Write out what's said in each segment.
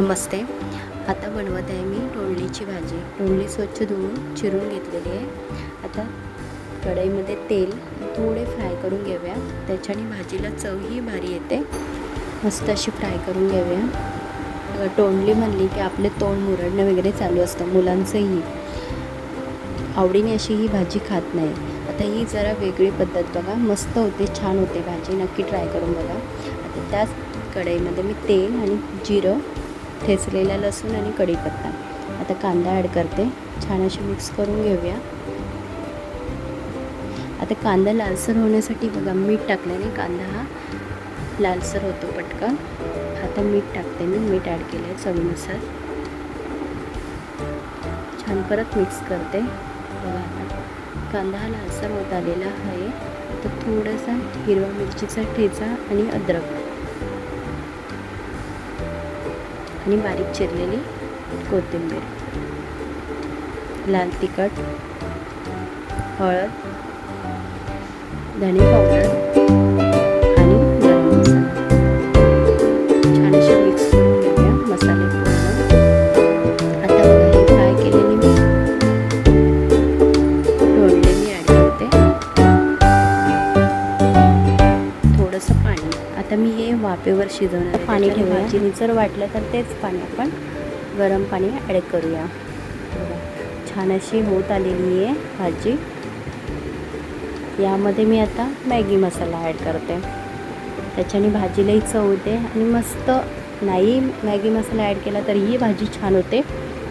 नमस्ते. आता बनवत आहे मी टोंडलीची भाजी. टोंडली स्वच्छ धुवून चिरून घेतलेली आहे. आता कढईमध्ये तेल थोडे फ्राय करून घेऊया. त्याच्याने भाजीला चवही भारी येते. मस्त अशी फ्राय करून घेऊया. टोंडली म्हणली की आपले तोंड मुरडणं वगैरे चालू असतं मुलांचंही. आवडीने अशी ही भाजी खात नाही. आता ही जरा वेगळी पद्धत बघा. मस्त होते छान होते भाजी. नक्की ट्राय करून बघा. आता त्याच कढईमध्ये मी तेल आणि जिरं ठेचलेला लसूण आणि कढीपत्ता. आता कांदा ॲड करते. छान अशी मिक्स करून घेऊया. आता कांदा लालसर होण्यासाठी बघा मीठ टाकल्याने कांदा हा लालसर होतो पटकन. आता मीठ टाकते मी. मीठ ॲड केलं आहे चवीनुसार. छान परत मिक्स करते. बघा आता. कांदा हा लालसर होत आलेला आहे. तर थोडासा हिरवा मिरचीचा ठेचा आणि अद्रक. आणि बारीक चिरलेली कोथिंबीर. लाल तिखट हळद धणे पावडर. आता मी हे वाफेवर शिजवणार आहे. पाणी ठेवूया. भाजीने जर वाटलं तर तेच पाणी आपण गरम पाणी ॲड करूया. छान अशी होत आलेली आहे भाजी. यामध्ये मी आता मॅगी मसाला ॲड करते. त्याच्याने भाजीलाही चव येते आणि मस्त नाही मॅगी मसाला ॲड केला तरीही भाजी छान होते.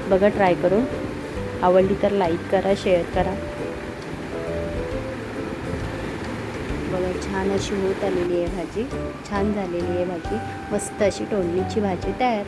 बघा ट्राय करून. आवडली तर लाईक करा शेअर करा. बघा छान अशी होत आलेली आहे भाजी. छान झालेली आहे भाजी. मस्त अशी तोंडलीची भाजी तयार.